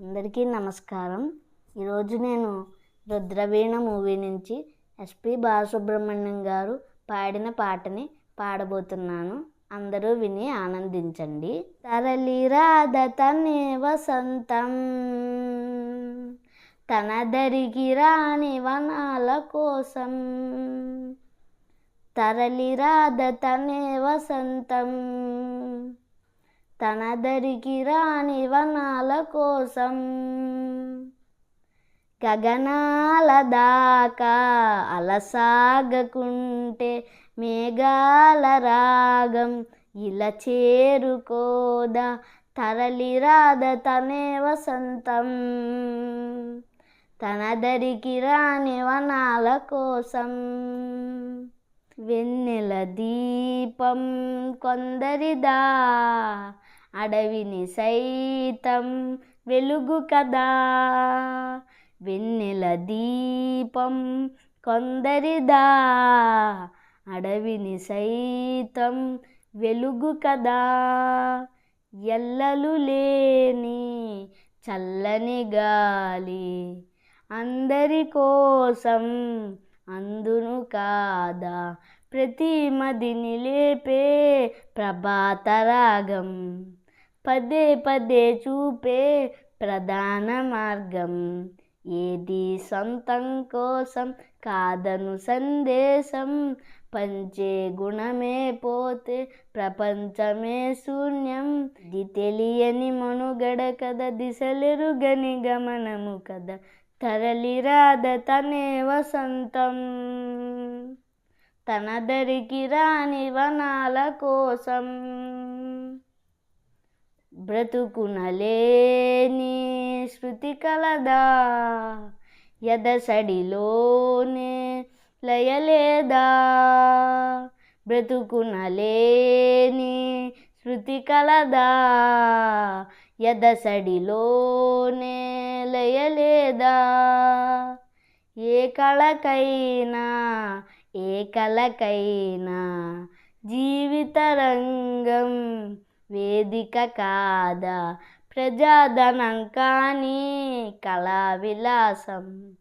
అందరికీ నమస్కారం. ఈరోజు నేను రుద్రవీణ మూవీ నుంచి ఎస్పి బాలసుబ్రహ్మణ్యం గారు పాడిన పాటని పాడబోతున్నాను. అందరూ విని ఆనందించండి. తరలిరాధ తనే వసంతం తన దరికి రాని వనాల కోసం. తరలిరాధ తనే వసంతం తన దరికి రాని వనాల కోసం. గగనాల దాకా అలసాగకుంటే మేఘాల రాగం ఇలా చేరుకోదా? తరలిరాద తనే వసంతం. తన దరికి రాని వనాల కోసం. వెన్నెల దీపం కొందరిదా? అడవిని సైతం వెలుగు కదా. వెన్నెల దీపం కొందరిదా. అడవిని సైతం వెలుగు కదా. ఎల్లలు లేని చల్లని గాలి అందరి కోసం అందును కాదా. ప్రతి మదిని లేపే ప్రభాతరాగం పదే పదే చూపే ప్రధాన మార్గం. ఏది సొంతం కోసం కాదను సందేశం. పంచే గుణమే పోతే ప్రపంచమే శూన్యం. ఇది తెలియని మనుగడ కద దిశలెరుగని గమనము కద తరలిరాద తనే వసంతం. తన దరికి రాని వనాల కోసం. బ్రతుకునలేని శృతి కలదా ఎదసడిలోనే లయలేదా? బ్రతుకునలేని శృతి కలదా ఎదసడిలోనే లయలేదా? ఏ కళకైనా ఏ కళకైనా జీవిత రంగం వేదిక కాదా? ప్రజాధనం కానీ కళా విలాసం.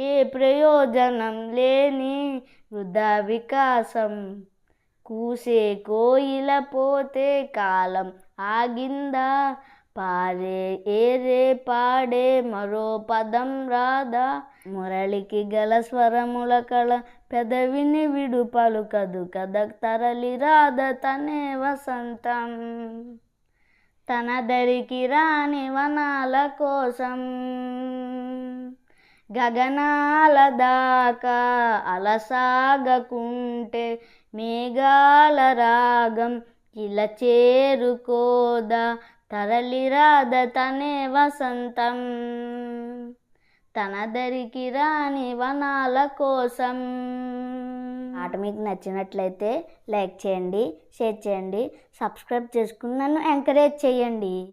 ఏ ప్రయోజనం లేని వృధా వికాసం. కూసే కోయిల పోతే కాలం ఆగిందా? పారే ఏరే పాడే మరో పదం రాదా? మురళికి గల స్వరముల కళ పెదవిని విడు పలుకదు కదక్ తరలి రాధ తనే వసంతం. తన దరికి రాని వనాల కోసం గగనాల దాకా అలసాగకుంటే మేఘాల రాగం ఇలా చేరుకోదా? తరలిరాద తనే వసంతం. తన దరికి రాని వనాల కోసం. ఆట మీకు నచ్చినట్లయితే లైక్ చేయండి షేర్ చేయండి సబ్స్క్రైబ్ చేసుకుని నన్ను ఎంకరేజ్ చేయండి.